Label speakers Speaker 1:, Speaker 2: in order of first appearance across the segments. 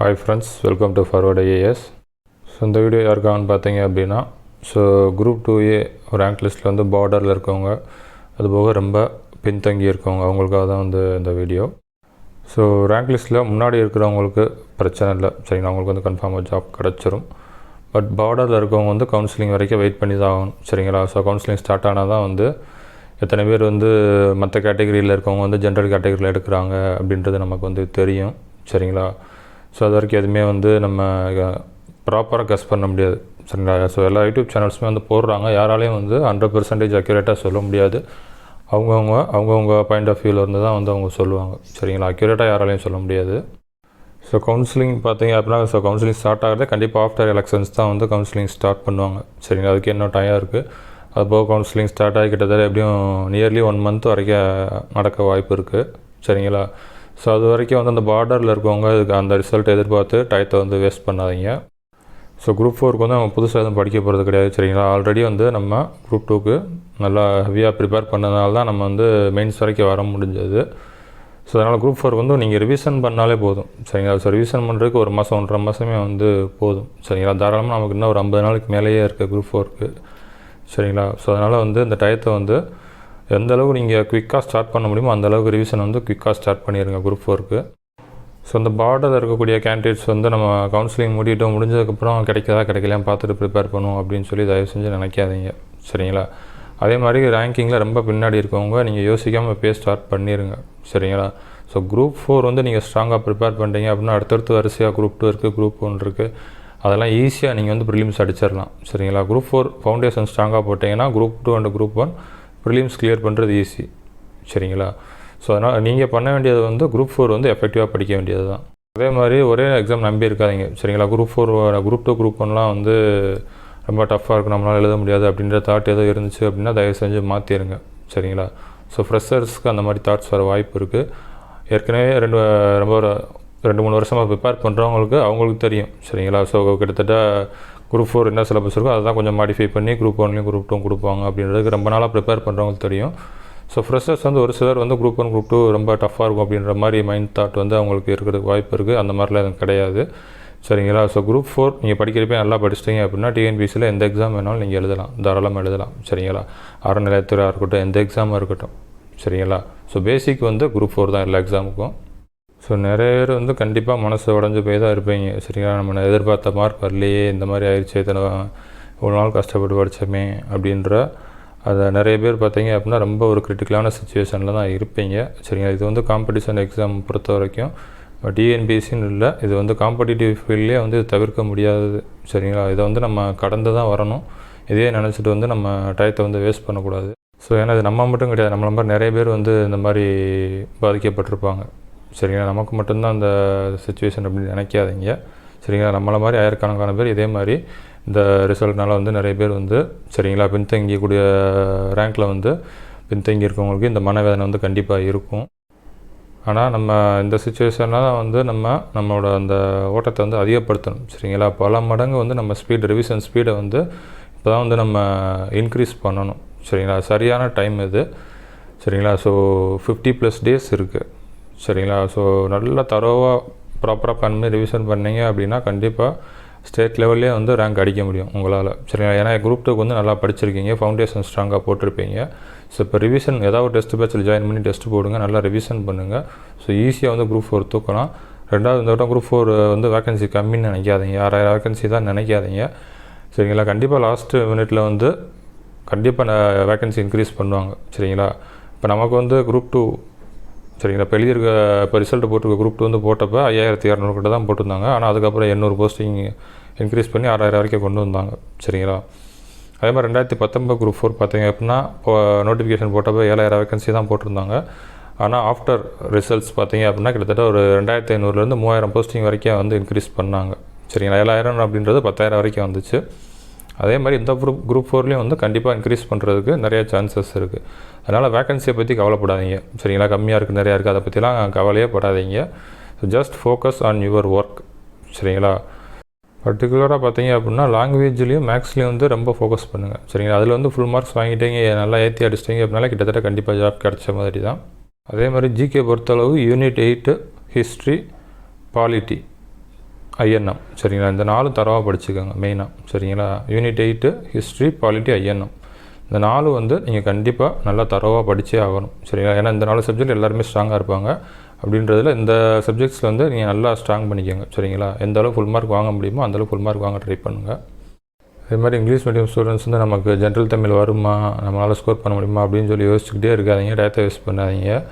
Speaker 1: Hi friends welcome to forward IAS so இந்த video யாருக்காகன்னு பார்த்தீங்க அப்படின்னா so group two A rank லிஸ்ட்டில் வந்து பார்டரில் இருக்கவங்க அதுபோக ரொம்ப பின்தங்கி இருக்கவங்க அவங்களுக்காக தான் வந்து இந்த வீடியோ ஸோ ரேங்க் லிஸ்ட்டில் முன்னாடி இருக்கிறவங்களுக்கு பிரச்சனை இல்லை. சரிங்களா அவங்களுக்கு வந்து கன்ஃபார்மாக ஜாப் கிடச்சிரும். பட் பார்டரில் இருக்கவங்க வந்து கவுன்சிலிங் வரைக்கும் வெயிட் பண்ணி தான் ஆகணும். சரிங்களா? ஸோ கவுன்சிலிங் ஸ்டார்ட் ஆனால் தான் வந்து எத்தனை பேர் வந்து மற்ற கேட்டகரியில் இருக்கவங்க வந்து ஜென்ரல் கேட்டகரியில் எடுக்கிறாங்க அப்படின்றது நமக்கு வந்து தெரியும். சரிங்களா? ஸோ அது வரைக்கும் எதுவுமே வந்து நம்ம ப்ராப்பராக கஸ் பண்ண முடியாது. சரிங்களா? ஸோ எல்லா யூடியூப் சேனல்ஸுமே வந்து போடுறாங்க. யாராலையும் வந்து ஹண்ட்ரட் பர்சன்டேஜ் அக்யூரேட்டாக சொல்ல முடியாது. அவங்கவுங்க அவங்கவுங்க பாயிண்ட் ஆஃப் வியூவில் இருந்து தான் வந்து அவங்க சொல்லுவாங்க. சரிங்களா? அக்யூரேட்டாக யாராலையும் சொல்ல முடியாது. ஸோ கவுன்சிலிங் பார்த்தீங்க அப்படின்னா ஸோ கவுன்சிலிங் ஸ்டார்ட் ஆகிறது கண்டிப்பாக ஆஃப்டர் எலெக்ஷன்ஸ் தான் வந்து கவுன்சிலிங் ஸ்டார்ட் பண்ணுவாங்க. சரிங்களா? அதுக்கு இன்னும் டைம் இருக்குது அதுபோக கவுன்சிலிங் ஸ்டார்ட் ஆகி கிட்டத்தட்ட எப்படியும் நியர்லி ஒன் மந்த் வரைக்கும் நடக்க வாய்ப்பு இருக்குது சரிங்களா? ஸோ அது வரைக்கும் வந்து அந்த பார்டரில் இருக்கவங்க இதுக்கு அந்த ரிசல்ட் எதிர்பார்த்து டயத்தை வந்து வேஸ்ட் பண்ணாதீங்க. ஸோ குரூப் ஃபோருக்கு வந்து அவங்க புதுசாக எதுவும் படிக்க போகிறது கிடையாது சரிங்களா? ஆல்ரெடி வந்து நம்ம குரூப் டூக்கு நல்லா ஹெவியாக ப்ரிப்பேர் பண்ணதுனால தான் நம்ம வந்து மெயின்ஸ் வரைக்கும் வர முடிஞ்சது. ஸோ அதனால் குரூப் ஃபோருக்கு வந்து நீங்கள் ரிவிஷன் பண்ணாலே போதும் சரிங்களா? ஸோ ரிவிஷன் பண்ணுறதுக்கு ஒரு மாதம் ஒன்றரை மாதமே வந்து போதும் சரிங்களா? தாராளமாக நமக்கு இன்னும் ஒரு ஐம்பது நாளுக்கு மேலேயே இருக்குது குரூப் ஃபோருக்கு சரிங்களா? ஸோ அதனால் வந்து இந்த டயத்தை வந்து எந்த அளவுக்கு நீங்கள் குயிக்காக ஸ்டார்ட் பண்ண முடியுமோ அந்த அளவுக்கு ரிவிஷன் வந்து குயிக்காக ஸ்டார்ட் பண்ணிடுங்க குரூப் ஃபோருக்கு ஸோ அந்த பார்டரில் இருக்கக்கூடிய கேண்டிடேட்ஸ் வந்து நம்ம கவுன்சிலிங் முடிவிட்டோம் முடிஞ்சதுக்கப்புறம் கிடைக்கதா கிடைக்கலாம் பார்த்துட்டு ப்ரிப்பேர் பண்ணுவோம் அப்படின்னு சொல்லி தயவு செஞ்சு நினைக்காதீங்க. சரிங்களா? அதே மாதிரி ரேங்கிங்கில் ரொம்ப பின்னாடி இருக்கவங்க நீங்கள் யோசிக்காமல் இப்போயே ஸ்டார்ட் பண்ணிடுங்க சரிங்களா? ஸோ குரூப் ஃபோர் வந்து நீங்கள் ஸ்ட்ராங்காக ப்ரிப்பேர் பண்ணுறீங்க அப்படின்னா அடுத்தடுத்து வரிசையாக குரூப் டூ இருக்குது குரூப் ஒன் இருக்குது அதெல்லாம் ஈஸியாக நீங்கள் வந்து ப்ரிலிம்ஸ் அடிச்சிடலாம். சரிங்களா? குரூப் ஃபோர் ஃபவுண்டேஷன் ஸ்ட்ராங்காக போட்டிங்கன்னா group two and group one prelims clear பண்ணுறது ஈஸி சரிங்களா? ஸோ அதனால் நீங்கள் பண்ண வேண்டியது வந்து குரூப் ஃபோர் வந்து எஃபெக்டிவாக படிக்க வேண்டியது தான் அதே மாதிரி ஒரே எக்ஸாம் நம்பி இருக்காதீங்க சரிங்களா group four group two group ஒன்லாம் வந்து ரொம்ப டஃப்பாக இருக்கும். நம்மளால் எழுத முடியாது அப்படின்ற தாட் ஏதோ இருந்துச்சு அப்படின்னா தயவு செஞ்சு மாற்றிடுங்க சரிங்களா? ஸோ ஃப்ரெஷர்ஸ்க்கு அந்த மாதிரி தாட்ஸ் வர வாய்ப்பு இருக்குது ஏற்கனவே ரெண்டு ரொம்ப ஒரு ரெண்டு மூணு வருஷமாக ப்ரிப்பேர் பண்ணுறவங்களுக்கு அவங்களுக்கு தெரியும். சரிங்களா? ஸோ கிட்டத்தட்ட குரூப் ஃபோர் என்ன சிலபஸ் இருக்கோ அதை தான் கொஞ்சம் மாடிஃபை பண்ணி குரூப் ஒன்லையும் குரூப் டூ கொடுப்பாங்க அப்படின்றதுக்கு ரொம்ப நாளாக ப்ரிப்பேர் பண்ணுறவங்களுக்கு தெரியும். ஸோ ஃப்ரெஷர்ஸ் வந்து ஒரு சிலர் வந்து குரூப் ஒன் குரூப் டூ ரொம்ப டஃப்பாக இருக்கும் அப்படின்ற மாதிரி மைண்ட் தாட் வந்து அவங்களுக்கு இருக்கிறதுக்கு வாய்ப்பு இருக்குது அந்த மாதிரிலாம் எதுவும் கிடையாது. சரிங்களா? ஸோ குரூப் ஃபோர் நீங்கள் படிக்கிறப்பே நல்லா படிச்சிட்டிங்க அப்படின்னா டிஎன்பிசியில் எந்த எக்ஸாம் வேணாலும் நீங்கள் எழுதலாம். தாராளமாக எழுதலாம். சரிங்களா? அறநிலையத்துறையாக இருக்கட்டும் எந்த எக்ஸாமாக இருக்கட்டும். சரிங்களா? ஸோ பேசிக் வந்து குரூப் ஃபோர் தான் எல்லா எக்ஸாமுக்கும் ஸோ நிறைய பேர் வந்து கண்டிப்பாக மனசு உடஞ்சி போய் தான் இருப்பீங்க. சரிங்களா? நம்ம எதிர்பார்த்த மார்க் வரலையே இந்த மாதிரி ஆயிடுச்சு இத்தனை ஒரு நாள் கஷ்டப்பட்டு படித்தோமே அப்படின்ற அதை நிறைய பேர் பார்த்தீங்க அப்படின்னா ரொம்ப ஒரு கிரிட்டிக்கலான சுச்சுவேஷனில் தான் இருப்பீங்க. சரிங்களா? இது வந்து காம்படிஷன் எக்ஸாம் பொறுத்த வரைக்கும். டிஎன்பிஎஸ்சின்னு இல்லை இது வந்து காம்படிட்டிவ் ஃபீல்ட்லேயே வந்து தவிர்க்க முடியாது சரிங்களா? இதை வந்து நம்ம கடந்து தான் வரணும். இதே நினச்சிட்டு வந்து நம்ம டயத்தை வந்து வேஸ்ட் பண்ணக்கூடாது. ஸோ ஏன்னா இது நம்ம மட்டும் கிடையாது. நம்மள மாதிரி நிறைய பேர் வந்து இந்த மாதிரி பாதிக்கப்பட்டிருப்பாங்க. சரிங்களா? நமக்கு மட்டும்தான் அந்த சுச்சுவேஷன் அப்படின்னு நினைக்காதீங்க. சரிங்களா? நம்மளை மாதிரி ஆயிரக்கணக்கான பேர் இதே மாதிரி இந்த ரிசல்ட்னால வந்து நிறைய பேர் வந்து சரிங்களா? பின்தங்கியக்கூடிய ரேங்க்கில் வந்து பின்தங்கி இருக்கவங்களுக்கு இந்த மனவேதனை வந்து கண்டிப்பாக இருக்கும். ஆனால் நம்ம இந்த சுச்சுவேஷனில் வந்து நம்ம நம்மளோட அந்த ஓட்டத்தை வந்து அதிகப்படுத்தணும். சரிங்களா? பல மடங்கு வந்து நம்ம ஸ்பீட் ரிவிஷன் ஸ்பீடை வந்து இப்போ தான் வந்து நம்ம இன்க்ரீஸ் பண்ணணும். சரிங்களா? சரியான டைம் இது. சரிங்களா? ஸோ ஃபிஃப்டி ப்ளஸ் டேஸ் இருக்குது சரிங்களா? ஸோ நல்லா தரோவாக ப்ராப்பராக பண்ணி ரிவிஷன் பண்ணீங்க அப்படின்னா கண்டிப்பாக ஸ்டேட் லெவல்லே வந்து ரேங்க் அடிக்க முடியும் உங்களால். சரிங்களா? ஏன்னா குரூப் டூக்கு வந்து நல்லா படிச்சிருக்கீங்க ஃபவுண்டேஷன் ஸ்ட்ராங்காக போட்டிருப்பீங்க. ஸோ இப்போ ரிவிஷன் ஏதாவது டெஸ்ட் பேச்சில் ஜாயின் பண்ணி டெஸ்ட் போடுங்க நல்லா ரிவிஷன் பண்ணுங்கள் ஸோ ஈஸியாக வந்து குரூப் ஃபோர் தூக்கலாம். ரெண்டாவது இந்த வட்டம் குரூப் ஃபோர் வந்து வேகன்சி கம்மின்னு நினைக்காதீங்க. ஆறாயிரம் வேகன்சி தான் நினைக்காதீங்க. சரிங்களா? கண்டிப்பாக லாஸ்ட்டு மினிட்ல வந்து கண்டிப்பாக வேகன்சி இன்க்ரீஸ் பண்ணுவாங்க. சரிங்களா? இப்போ நமக்கு வந்து குரூப் டூ சரிங்களா. இப்போ எழுதியிருக்க இப்போ ரிசல்ட் போட்டிருக்க குரூப் டூ வந்து போட்டப்போ ஐயாயிரத்தி இரநூறு கிட்ட தான் போட்டிருந்தாங்க. ஆனால் அதுக்கப்புறம் எண்ணூறு போஸ்டிங் இன்க்ரீஸ் பண்ணி ஆறாயிரம் வரைக்கும் கொண்டு வந்தாங்க. சரிங்களா. அதே மாதிரி ரெண்டாயிரத்தி பத்தொம்பது குரூப் ஃபோர் பார்த்தீங்க அப்படின்னா இப்போ நோட்டிஃபிகேஷன் போட்டப்போ ஏழாயிரம் வேகன்சி தான் போட்டிருந்தாங்க. ஆனால் ஆஃப்டர் ரிசல்ட்ஸ் பார்த்தீங்க அப்படின்னா கிட்டத்தட்ட ஒரு ரெண்டாயிரத்தி ஐநூறுலேருந்து மூவாயிரம் போஸ்டிங் வரைக்கும் வந்து இன்க்ரீஸ் பண்ணாங்க. சரிங்களா. ஏழாயிரம் அப்படின்றது பத்தாயிரம் வரைக்கும் வந்துச்சு. அதே மாதிரி இந்த குரூப் குரூப் ஃபோர்லேயும் வந்து கண்டிப்பாக இன்க்ரீஸ் பண்ணுறதுக்கு நிறைய சான்சஸ் இருக்குது அதனால் வேகன்சியை பற்றி கவலைப்படாதீங்க. சரிங்களா? கம்மியாக இருக்குது நிறையா இருக்குது அதை பற்றிலாம் கவலையே படாதீங்க. So just focus on your work சரிங்களா? பர்டிகுலராக பார்த்தீங்க அப்படின்னா லாங்குவேஜ்லேயும் மேக்ஸ்லேயும் வந்து ரொம்ப ஃபோக்கஸ் பண்ணுங்கள் சரிங்களா? அதில் வந்து ஃபுல் மார்க்ஸ் வாங்கிட்டீங்க நல்லா ஏற்றி அடிச்சிட்டிங்க அப்படின்னால கிட்டத்தட்ட கண்டிப்பாக ஜாப் கிடச்ச மாதிரி தான். அதே மாதிரி ஜிகே பொறுத்தளவு unit eight history polity INM. சரிங்களா? இந்த நாலு தரவாக படிச்சுக்கோங்க மெயினாக சரிங்களா? Unit eight history polity INM. இந்த நாலு வந்து நீங்கள் கண்டிப்பாக நல்லா தரவாக படித்தே ஆகணும். சரிங்களா? ஏன்னா இந்த நாலு சப்ஜெக்ட் எல்லாருமே ஸ்ட்ராங்காக இருப்பாங்க. அப்படின்றதுல இந்த சப்ஜெக்ட்ஸில் வந்து நீங்கள் நல்லா ஸ்ட்ராங் பண்ணிக்கோங்க. சரிங்களா? எந்த அளவுக்கு ஃபுல் மார்க் வாங்க முடியுமோ அந்தளவுக்கு ஃபுல் மார்க் வாங்க ட்ரை பண்ணுங்கள் அதே மாதிரி இங்கிலீஷ் மீடியம் ஸ்டூடெண்ட்ஸ் வந்து நமக்கு ஜென்ரல் தமிழ் வருமா? நம்மளால் ஸ்கோர் பண்ண முடியுமா? அப்படின்னு சொல்லி யோசிச்சுக்கிட்டே இருக்காதீங்க. டேட்டா வேஸ்ட் பண்ணாதீங்க.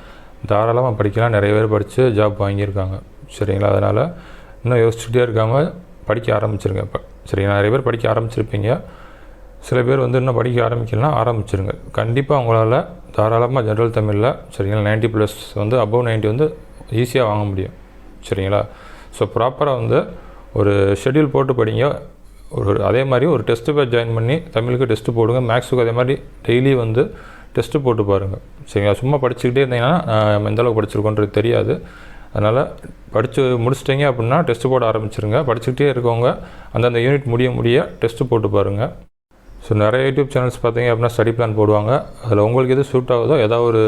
Speaker 1: தாராளமாக படிக்கலாம். நிறைய பேர் படித்து ஜாப் வாங்கியிருக்காங்க. சரிங்களா? அதனால் இன்னும் யோசிச்சுக்கிட்டே இருக்காமல் படிக்க ஆரம்பிச்சிருங்க. இப்போ சரிங்க நிறைய பேர் படிக்க ஆரம்பிச்சிருப்பீங்க. சில பேர் வந்து இன்னும் படிக்க ஆரம்பிக்கலாம் ஆரம்பிச்சிருங்க. கண்டிப்பாக உங்களால் தாராளமாக ஜென்ரல் தமிழில் சரிங்களா 90 ப்ளஸ் வந்து அபவ் 90 வந்து ஈஸியாக வாங்க முடியும். சரிங்களா? ஸோ ப்ராப்பராக வந்து ஒரு ஷெட்யூல் போட்டு படிங்க. ஒரு அதே மாதிரி ஒரு டெஸ்ட்டு பேட்ச் ஜாயின் பண்ணி தமிழுக்கு டெஸ்ட்டு போடுங்க. மேக்ஸுக்கு அதே மாதிரி டெய்லி வந்து டெஸ்ட்டு போட்டு பாருங்கள் சரிங்களா? சும்மா படிச்சுக்கிட்டே இருந்தீங்கன்னா நம்ம எந்தளவுக்கு படிச்சிருக்கோன்றது தெரியாது. அதனால் படித்து முடிச்சிட்டிங்க அப்படின்னா டெஸ்ட்டு போட ஆரம்பிச்சிருங்க. படிச்சுக்கிட்டே இருக்கவங்க அந்தந்த யூனிட் முடிய முடிய டெஸ்ட்டு போட்டு பாருங்கள் ஸோ நிறைய யூடியூப் சேனல்ஸ் பார்த்தீங்க அப்படின்னா ஸ்டடி பிளான் போடுவாங்க. அதில் உங்களுக்கு எது சூட் ஆகுதோ ஏதாவது ஒரு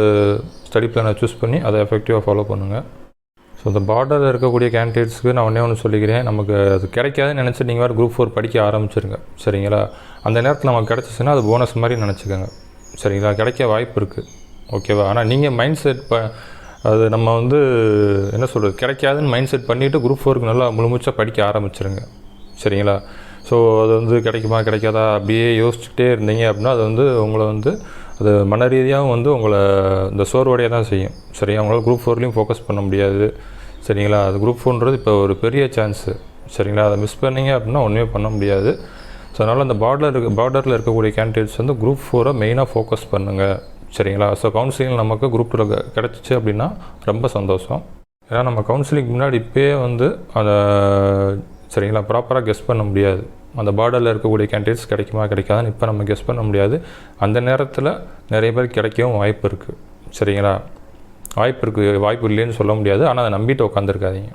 Speaker 1: ஸ்டடி பிளானை சூஸ் பண்ணி அதை எஃபெக்டிவாக ஃபாலோ பண்ணுங்கள் ஸோ இந்த பார்டரில் இருக்கக்கூடிய கேண்டிடேட்ஸ்க்கு நான் ஒன்றே ஒன்று சொல்லிக்கிறேன். நமக்கு அது கிடைக்காதுன்னு நினச்சி நீங்கள் வேறு குரூப் ஃபோர் படிக்க ஆரம்பிச்சிருங்க. சரிங்களா? அந்த நேரத்தில் நமக்கு கிடச்சிச்சின்னா அது போனஸ் மாதிரி நினச்சிக்கோங்க. சரிங்களா? கிடைக்க வாய்ப்பு இருக்குது ஓகேவா ஆனால் நீங்கள் மைண்ட் செட் ப அது நம்ம வந்து என்ன சொல்கிறது கிடைக்காதுன்னு மைண்ட் செட் பண்ணிவிட்டு குரூப் ஃபோருக்கு நல்லா முழுமுச்சாக படிக்க ஆரம்பிச்சிருங்க. சரிங்களா? ஸோ அது வந்து கிடைக்குமா கிடைக்காதா? அப்படியே யோசிச்சுக்கிட்டே இருந்தீங்க அப்படின்னா அது வந்து உங்களை வந்து அது மன ரீதியாகவும் வந்து உங்களை இந்த சோர்வடைய தான் செய்யும் சரியா உங்களால் குரூப் ஃபோர்லேயும் ஃபோக்கஸ் பண்ண முடியாது. சரிங்களா? அது குரூப் ஃபோன்றது இப்போ ஒரு பெரிய சான்ஸு சரிங்களா? அதை மிஸ் பண்ணீங்க அப்படின்னா ஒன்றுமே பண்ண முடியாது. ஸோ அதனால் அந்த பார்டர் இருக்க பார்டரில் இருக்கக்கூடிய கேண்டிடேட்ஸ் வந்து குரூப் ஃபோரை மெயினாக ஃபோக்கஸ் பண்ணுங்கள் சரிங்களா? ஸோ கவுன்சிலிங் நமக்கு குரூப்பில் கிடச்சிச்சு அப்படின்னா ரொம்ப சந்தோஷம். ஏன்னா நம்ம கவுன்சிலிங் முன்னாடி இப்போயே வந்து அதை சரிங்களா ப்ராப்பராக கெஸ் பண்ண முடியாது. அந்த பார்டரில் இருக்கக்கூடிய கேண்டிடேட்ஸ் கிடைக்குமா கிடைக்காதுன்னு இப்போ நம்ம கெஸ் பண்ண முடியாது. அந்த நேரத்தில் நிறைய பேர் கிடைக்கவும் வாய்ப்பு இருக்குது சரிங்களா? வாய்ப்பு இருக்குது வாய்ப்பு இல்லைன்னு சொல்ல முடியாது. ஆனால் அதை நம்பிட்டு உட்காந்துருக்காதீங்க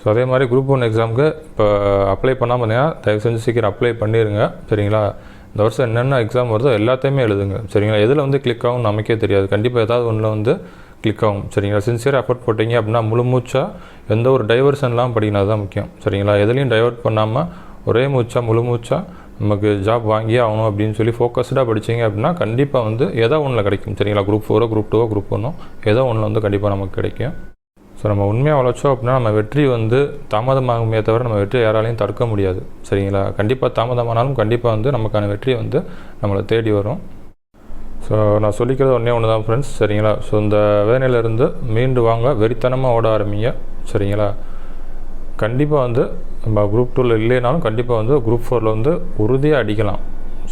Speaker 1: ஸோ அதே மாதிரி குரூப் ஒன் எக்ஸாமுக்கு இப்போ அப்ளை பண்ணாமல் தயவு செஞ்சு சீக்கிரம் அப்ளை பண்ணிடுங்க சரிங்களா? இந்த வருஷம் என்னென்ன எக்ஸாம் வருதோ எல்லாத்தையுமே எழுதுங்க. சரிங்களா? எதில் வந்து கிளிக் ஆகும் நமக்கே தெரியாது. கண்டிப்பாக ஏதாவது ஒன்றில் வந்து கிளிக் ஆகும். சரிங்களா? சின்சியராக எஃபர்ட் போட்டீங்க அப்படின்னா முழு மூச்சாக எந்த ஒரு டைவர்ஷன்லாம் படிக்கிறது தான் முக்கியம். சரிங்களா? எதுலேயும் டைவர்ட் பண்ணாமல் ஒரே மூச்சாக முழு மூச்சாக நமக்கு ஜாப் வாங்கியே ஆகணும் அப்படின்னு சொல்லி ஃபோக்கஸ்டாக படிச்சீங்க அப்படின்னா கண்டிப்பாக வந்து எதோ ஒன்றில் கிடைக்கும். சரிங்களா? குரூப் ஃபோரோ குரூப் டூவோ குரூப் ஒன்னோ ஏதோ ஒன்றில் வந்து கண்டிப்பாக நமக்கு கிடைக்கும். ஸோ நம்ம உண்மையாக உழைச்சோம் அப்படின்னா நம்ம வெற்றி வந்து தாமதமாகுமே தவிர நம்ம வெற்றியை யாராலையும் தடுக்க முடியாது. சரிங்களா? கண்டிப்பாக தாமதமானாலும் கண்டிப்பாக வந்து நமக்கான வெற்றி வந்து நம்மளை தேடி வரும். ஸோ நான் சொல்லிக்கிறது ஒன்றே ஒன்று தான் ஃப்ரெண்ட்ஸ் சரிங்களா? ஸோ இந்த வேதனையிலேருந்து மீண்டு வாங்க. வெறித்தனமாக ஓட ஆரம்பிங்க. சரிங்களா? கண்டிப்பாக வந்து நம்ம குரூப் டூவில் இல்லைனாலும் கண்டிப்பாக வந்து குரூப் ஃபோரில் வந்து உறுதியாக அடிக்கலாம்.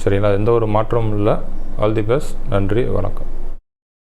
Speaker 1: சரிங்களா? எந்த ஒரு மாற்றமும் இல்லை. ஆல் தி பெஸ்ட் நன்றி. வணக்கம்.